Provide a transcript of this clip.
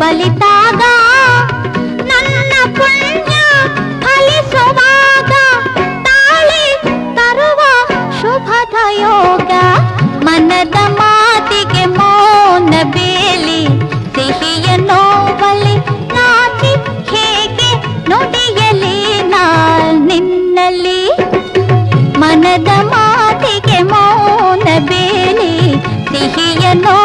ಬಲಿತಾಗ, ನನ್ನ ಪುಣ್ಯ ಫಲಿಸುವಾಗ ತಾಳಿ ತರುವ ಶುಭದ ಯೋಗ. ಮನದ ಮಾತಿಗೆ ಮೋನ ಬೇಲಿ, ಸಿಹಿಯ ನೋವಲಿ ನಾಚಿ ಹೇಗೆ ನುಡಿಯಲಿ ನಾ ನಿನ್ನಲ್ಲಿ. ಮನದ ಮಾತಿಗೆ ಮೋನ ಬೇಲಿ, ಸಿಹಿಯ ನೋ